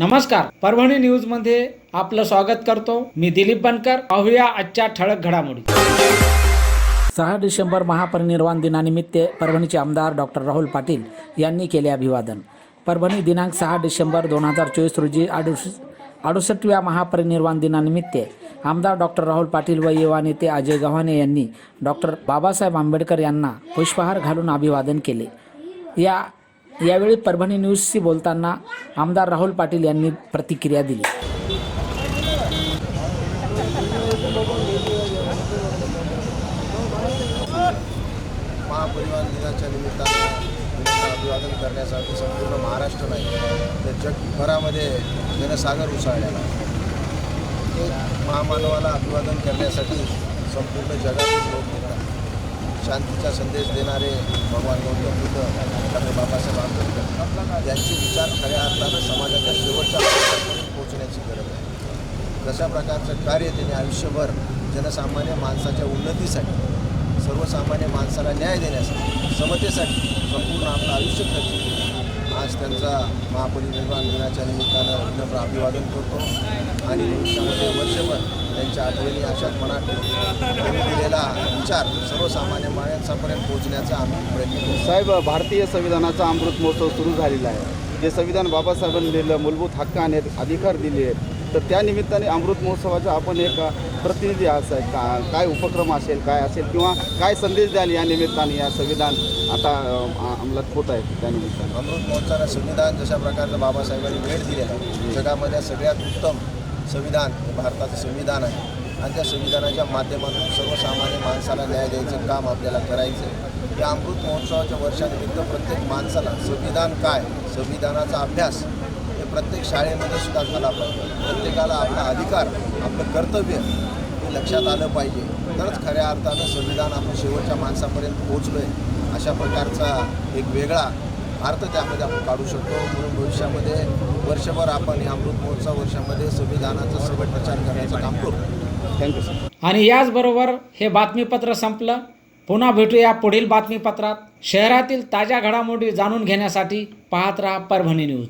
नमस्कार. परभणी न्यूजमध्ये आपलं स्वागत करतो. मी दिलीप बनकर. पाहूया आजच्या ठळक घडामोडी. सहा डिसेंबर महापरिनिर्वाण दिनानिमित्त परभणीचे आमदार डॉक्टर राहुल पाटील यांनी केले अभिवादन. परभणी दिनांक सहा डिसेंबर दोन हजार चोवीस रोजी अडुस अडुसष्टव्या महापरिनिर्वाण दिनानिमित्त आमदार डॉक्टर राहुल पाटील व युवा नेते अजय गव्हाणे यांनी डॉक्टर बाबासाहेब आंबेडकर यांना पुष्पहार घालून अभिवादन केले. या यावेळी परभणी न्यूजशी बोलताना आमदार राहुल पाटील यांनी प्रतिक्रिया दिली. महापरिवहन दिनाच्या निमित्तानं अभिवादन करण्यासाठी संपूर्ण महाराष्ट्र नाही तर जगभरामध्ये जनसागर उसळलेला महामानवाला अभिवादन करण्यासाठी संपूर्ण जगातील लोक येतात. शांतीचा संदेश देणारे भगवान गौतम बुद्ध डॉक्टर बाबासाहेब आंबेडकर यांचे विचार खऱ्या अर्थानं समाजाच्या शेवटच्या पोहोचण्याची गरज आहे. कशा प्रकारचं कार्य त्यांनी आयुष्यभर जनसामान्य माणसाच्या उन्नतीसाठी सर्वसामान्य माणसाला न्याय देण्यासाठी समतेसाठी संपूर्ण आपलं आयुष्य खर्च आज त्यांचा महापरिनिर्वाण दिनाच्या निमित्तानं विनम्र अभिवादन करतो. त्यांच्या आठवणी अशाच मनात त्यांनी दिलेला विचार सर्वसामान्य माणसापर्यंत पोहोचण्याचा आम्ही प्रयत्न करू साहेब भारतीय संविधानाचा अमृत महोत्सव सुरू झालेला आहे. जे संविधान बाबासाहेबांनी दिलेलं मूलभूत हक्क आणि अधिकार दिले आहेत तर त्या निमित्ताने अमृत महोत्सवाचा आपण एक प्रतिनिधी असाय का? काय उपक्रम असेल काय असेल किंवा काय संदेश द्याल या निमित्ताने या संविधान आता अंमलात होत आहे त्या निमित्ताने? अमृत महोत्सवाला संविधान जशा प्रकारचं बाबासाहेबांनी भेट दिलेलं आहे जगामध्ये सगळ्यात उत्तम संविधान हे भारताचं संविधान आहे. आणि त्या संविधानाच्या माध्यमातून सर्वसामान्य माणसाला न्याय द्यायचं काम आपल्याला करायचं आहे. या अमृत महोत्सवाच्या वर्षानिमित्त प्रत्येक माणसाला संविधान काय? संविधानाचा अभ्यास. हे प्रत्येक शाळेमध्ये सुद्धा झाला पाहिजे. प्रत्येकाला आपला अधिकार आपलं कर्तव्य हे लक्षात आलं पाहिजे. तरच खऱ्या अर्थानं संविधान आपण शेवटच्या माणसापर्यंत पोहोचलो आहे अशा प्रकारचा एक वेगळा अर्थ त्यामध्ये आपण काढू शकतो. म्हणून भविष्यामध्ये वर्षभर आपण या अमृत महोत्सव वर्षामध्ये संविधानाचा सर्व प्रचार करण्याचं काम करू. थँक्यू सर आणि याचबरोबर हे बातमीपत्र संपलं. पुन्हा भेटूया पुढील बातमीपत्रात. शहरातील ताज्या घडामोडी जाणून घेण्यासाठी पाहत राहा परभणी न्यूज.